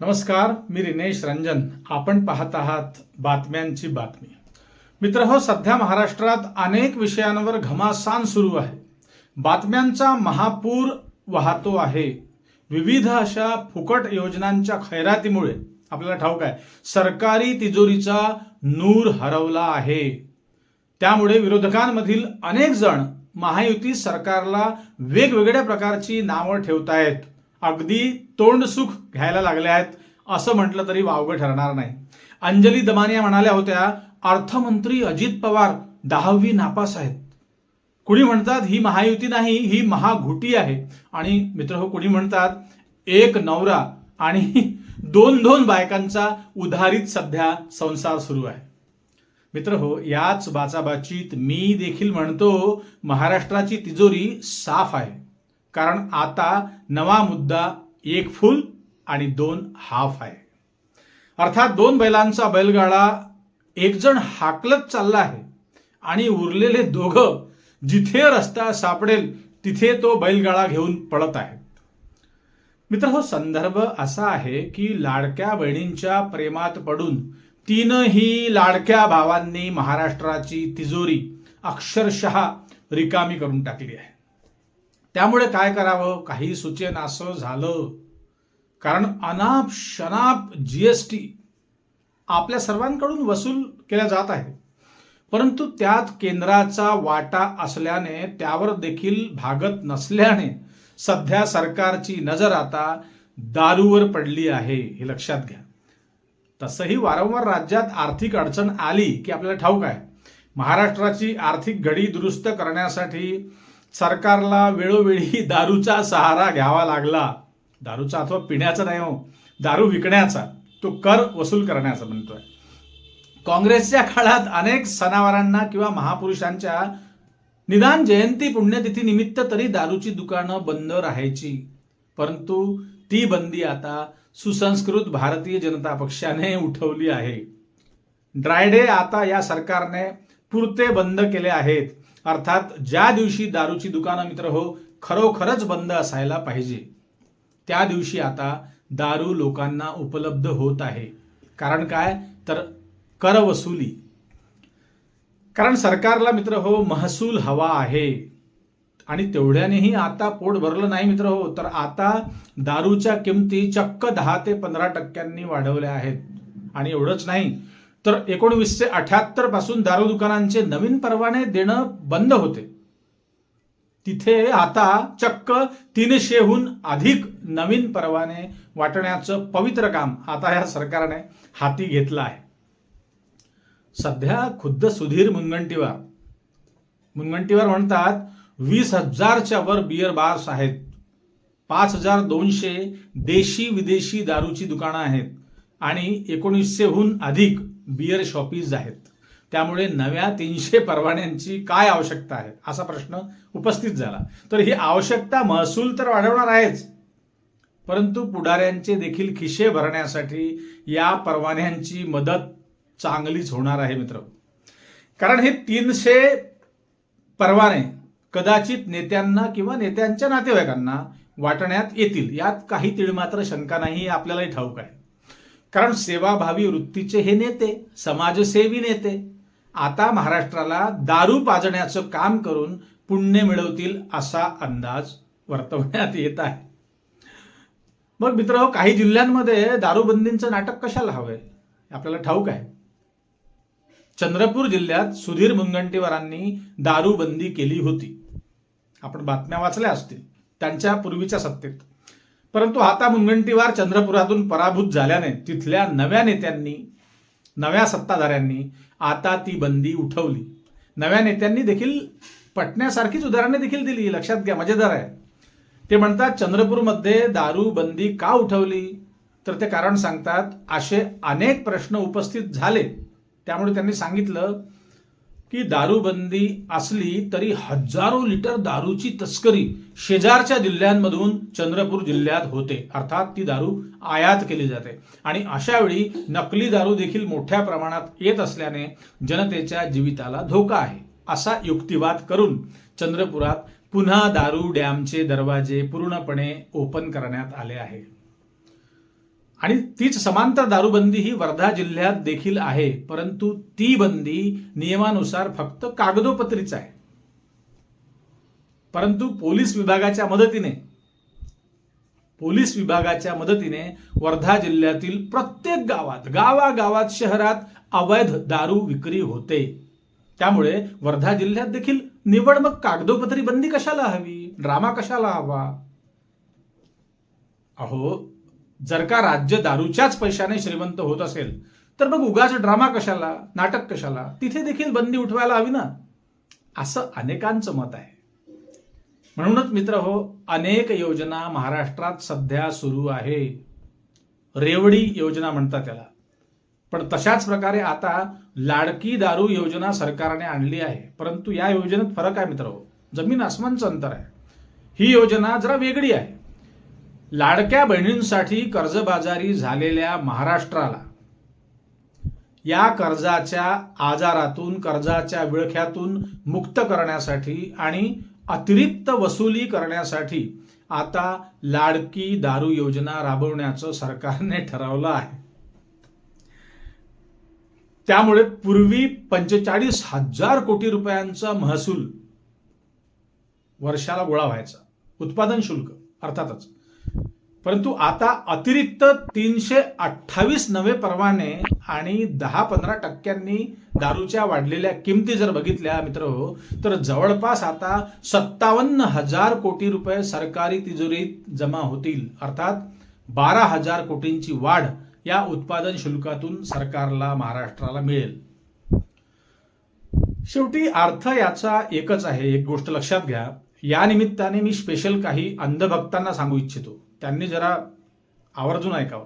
नमस्कार मी रिनेश रंजन. आपण पाहत आहात बातम्यांची बातमी. मित्र हो सध्या महाराष्ट्रात अनेक विषयांवर घमासान सुरू आहे. बातम्यांचा महापूर वाहतो आहे. विविध अशा फुकट योजनांच्या खैरातीमुळे आपल्याला ठाऊक आहे सरकारी तिजोरीचा नूर हरवला आहे. त्यामुळे विरोधकांमधील अनेक जण महायुती सरकारला वेगवेगळ्या प्रकारची नावं ठेवतायत. अगदी तोंडसुख घ्यायला लागले आहेत असं म्हटलं तरी वावगं ठरणार नाही. अंजली दमानिया म्हणाल्या होत्या अर्थमंत्री अजित पवार दहावी नापास आहेत. कुणी म्हणतात ही महायुती नाही ही महाघुटी आहे. आणि मित्र हो कुणी म्हणतात एक नवरा आणि दोन दोन बायकांचा उधारीत सध्या संसार सुरू आहे. मित्र हो याच बाचाबाचीत मी देखील म्हणतो महाराष्ट्राची तिजोरी साफ आहे. कारण आता नवा मुद्दा एक फुल आणि दोन हाफ आहे. अर्थात दोन बैलांचा बैलगाडा एकजण हाकलत चालला आहे आणि उरलेले दोघं जिथे रस्ता सापडेल तिथे तो बैलगाडा घेऊन पळत आहेत. मित्र हो संदर्भ असा आहे की लाडक्या बहिणींच्या प्रेमात पडून तीनही लाडक्या भावांनी महाराष्ट्राची तिजोरी अक्षरशः रिकामी करून टाकली आहे. त्यामुळे काय करावं? काही सुचेनासं झालं. कारण अनाप शनाप जीएसटी आपल्या सर्वांकडून वसूल केला जात आहे परंतु त्यात केंद्राचा वाटा असल्याने त्यावर देखील भागत नसल्याने सध्या सरकारची नजर आता दारूवर पडली आहे हे लक्षात घ्या. तसंही वारंवार राज्यात आर्थिक अडचण आली की आपल्याला ठाऊक आहे. महाराष्ट्राची आर्थिक घडी दुरुस्त करण्यासाठी सरकारला वेळोवेळी दारूचा सहारा घ्यावा लागला. दारूचा अथवा पिण्याचा नाही हो दारू विकण्याचा. तो कर वसूल करण्याचा म्हणतोय. काँग्रेसच्या काळात अनेक सणावारांना किंवा महापुरुषांच्या निदान जयंती पुण्यतिथी निमित्त तरी दारूची दुकानं बंद राहायची. परंतु ती बंदी आता सुसंस्कृत भारतीय जनता पक्षाने उठवली आहे. ड्रायडे आता या सरकारने पुरते बंद केले आहेत. अर्थात ज्या दिवशी दारूची दुकानं मित्र हो खरोखरच बंद असायला पाहिजे. त्या दिवशी आता दारू लोकांना उपलब्ध होत आहे. कारण काय? तर कर वसुली कारण सरकारला मित्र हो महसूल हवा आहे. आणि तेवढ्यानेही आता पोट भरलं नाही मित्र हो तर आता दारूच्या किमती चक्क दहा ते पंधरा टक्क्यांनी वाढवल्या आहेत. आणि एवढंच नाही तर एकोणवीसशे अठ्याहत्तरपासून दारू दुकानांचे नवीन परवाने देणं बंद होते. तिथे आता चक्क तीनशेहून अधिक नवीन परवाने वाटण्याचं पवित्र काम आता या सरकारने हाती घेतलं आहे. सध्या खुद्द सुधीर मुनगंटीवार. मुनगंटीवार म्हणतात वीस हजारच्या वर बियर बार्स आहेत. पाच हजार दोनशे देशी विदेशी दारूची दुकानं आहेत आणि एकोणीसशेहून अधिक बियर शॉपीज आहेत. त्यामुळे नव्या तीनशे परवान्यांची काय आवश्यकता आहे? असा प्रश्न उपस्थित झाला. तर ही आवश्यकता महसूल तर वाढवणार आहेच. परंतु पुढाऱ्यांचे देखील खिशे भरण्यासाठी या परवान्यांची मदत चांगलीच होणार आहे मित्र. कारण हे तीनशे परवाने कदाचित नेत्यांना किंवा नेत्यांच्या नातेवाईकांना वाटण्यात येतील. यात काही तिळमात्र शंका नाही हे आपल्यालाही ठाऊक आहे. कारण सेवाभावी वृत्तीचे हे नेते समाजसेवी नेते आता महाराष्ट्राला दारू पाजण्याचं काम करून पुण्य मिळवतील असा अंदाज वर्तवण्यात येत आहे. मग मित्र काही जिल्ह्यांमध्ये दारूबंदींचं नाटक कशाला हवंय? आपल्याला ठाऊक आहे. चंद्रपूर जिल्ह्यात सुधीर मुनगंटीवारांनी दारूबंदी केली होती. आपण बातम्या वाचल्या असतील त्यांच्या पूर्वीच्या सत्तेत. परंतु आता मुनगंटीवार चंद्रपुरातून पराभूत झाल्याने तिथल्या नव्या नेत्यांनी नव्या सत्ताधाऱ्यांनी आता ती बंदी उठवली. नव्या नेत्यांनी देखील पटण्यासारखीच उदाहरणे देखील दिली. लक्षात घ्या मजेदार आहे. ते म्हणतात चंद्रपूरमध्ये दारू बंदी का उठवली? तर ते कारण सांगतात असे अनेक प्रश्न उपस्थित झाले. त्यामुळे त्यांनी सांगितलं की दारूबंदी असली तरी हजारो लिटर दारूची तस्करी शेजारच्या जिल्ह्यांमधून चंद्रपूर जिल्ह्यात होते. अर्थात ती दारू आयात केली जाते. आणि अशा वेळी नकली दारू देखील मोठ्या प्रमाणात येत असल्याने जनतेच्या जीविताला धोका आहे असा युक्तिवाद करून चंद्रपुरात पुन्हा दारू डॅमचे दरवाजे पूर्णपणे ओपन करण्यात आले आहे. आणि तीच समांतर दारूबंदी ही वर्धा जिल्ह्यात देखील आहे. परंतु ती बंदी नियमानुसार फक्त कागदोपत्रीच आहे. परंतु पोलीस विभागाच्या मदतीने पोलीस विभागाच्या मदतीने वर्धा जिल्ह्यातील प्रत्येक गावात गावागावात शहरात अवैध दारू विक्री होते. त्यामुळे वर्धा जिल्ह्यात देखील निवड मग कागदोपत्री बंदी कशाला हवी? ड्रामा कशाला हवा? अहो जर का राज्य दारूच्याच पैशाने श्रीमंत होत असेल तर मग उगाच ड्रामा कशाला नाटक कशाला? तिथे देखील बंदी उठवायला हवी ना. असं अनेकांचं मत आहे. म्हणूनच मित्र हो अनेक योजना महाराष्ट्रात सध्या सुरू आहे. रेवडी योजना म्हणतात त्याला. पण तशाच प्रकारे आता लाडकी दारू योजना सरकारने आणली आहे. परंतु या योजनेत फरक आहे मित्र हो. जमीन आसमानचं अंतर आहे. ही योजना जरा वेगळी आहे. लाडक्या बहिणींसाठी कर्जबाजारी झालेल्या महाराष्ट्राला. या कर्जाच्या आजारातून कर्जाच्या विळख्यातून मुक्त करण्यासाठी आणि अतिरिक्त वसुली करण्यासाठी आता लाडकी दारू योजना राबवण्याचं सरकारने ठरवलं आहे. त्यामुळे पूर्वी पंचेचाळीस हजार कोटी रुपयांचा महसूल वर्षाला गोळा व्हायचा. उत्पादन शुल्क अर्थातच. परंतु आता अतिरिक्त तीनशे अठ्ठावीस नवे परवाने आणि दहा पंधरा टक्क्यांनी दारूच्या वाढलेल्या किमती जर बघितल्या मित्र हो तर जवळपास आता सत्तावन्न हजार कोटी रुपये सरकारी तिजोरीत जमा होतील. अर्थात बारा हजार कोटींची वाढ या उत्पादन शुल्कातून सरकारला महाराष्ट्राला मिळेल. शेवटी अर्थ याचा एकच आहे. एक गोष्ट लक्षात घ्या. या निमित्ताने मी स्पेशल काही अंधभक्तांना सांगू इच्छितो. त्यांनी जरा आवर्जून ऐकावं.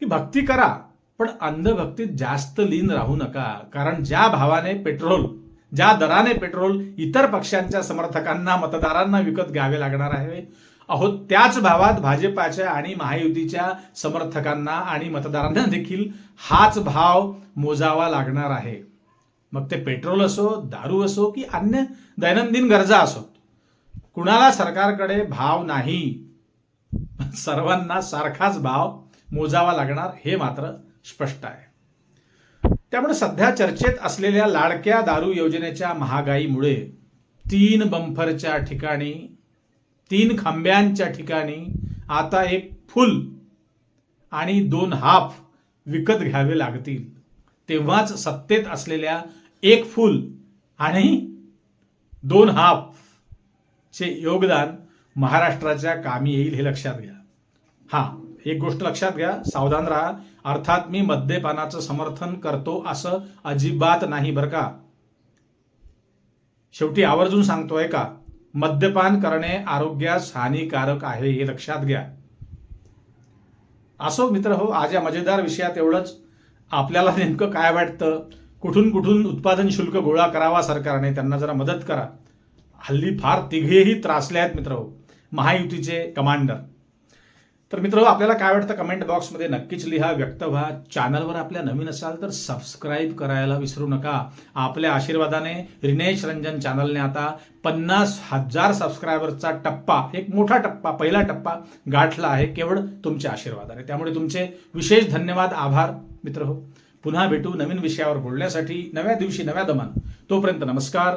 की भक्ती करा पण अंधभक्तीत जास्त लीन राहू नका. कारण ज्या भावाने पेट्रोल ज्या दराने पेट्रोल इतर पक्षांच्या समर्थकांना मतदारांना विकत घ्यावे लागणार आहे अहो त्याच भावात भाजपाच्या आणि महायुतीच्या समर्थकांना आणि मतदारांना देखील हाच भाव मोजावा लागणार आहे. मग ते पेट्रोल असो दारू असो की अन्य दैनंदिन गरजा असो कुणाला सरकारकडे भाव नाही? सर्वांना सारखाच भाव मोजावा लागणार हे मात्र स्पष्ट आहे. त्यामुळे सध्या चर्चेत असलेल्या लाडक्या दारू योजनेच्या महागाईमुळे तीन बंफरच्या ठिकाणी तीन खांब्यांच्या ठिकाणी आता एक फुल आणि दोन हाफ विकत घ्यावे लागतील. तेव्हाच सत्तेत असलेल्या एक फुल आणि दोन हाफ चे योगदान महाराष्ट्राच्या कामी येईल हे लक्षात घ्या. हा एक गोष्ट लक्षात घ्या. सावधान राहा. अर्थात मी मद्यपानाचं समर्थन करतो असं अजिबात नाही बरं का? शेवटी आवर्जून सांगतोय का? मद्यपान करणे आरोग्यास हानिकारक आहे हे लक्षात घ्या. असो मित्र हो आज या मजेदार विषयात एवढंच. आपल्याला नेमकं काय वाटतं? कुठून कुठून उत्पादन शुल्क गोळा करावा सरकारने? त्यांना जरा मदत करा. हल्ली फार तिघेही त्रासले आहेत मित्र महायुतीचे कमांडर तर मित्र आपल्याला काय वाटतं कमेंट बॉक्समध्ये नक्कीच लिहा व्यक्त व्हा. चॅनलवर आपल्या नवीन असाल तर सबस्क्राईब करायला विसरू नका. आपल्या आशीर्वादाने रिनेश रंजन चॅनलने आता पन्नास हजार सबस्क्रायबरचा टप्पा एक मोठा टप्पा पहिला टप्पा गाठला आहे केवळ तुमच्या आशीर्वादाने. त्यामुळे तुमचे विशेष धन्यवाद आभार मित्र हो पुन्हा भेटू नवीन विषयावर बोलण्यासाठी नव्या दिवशी नव्या दमान. तोपर्यंत नमस्कार.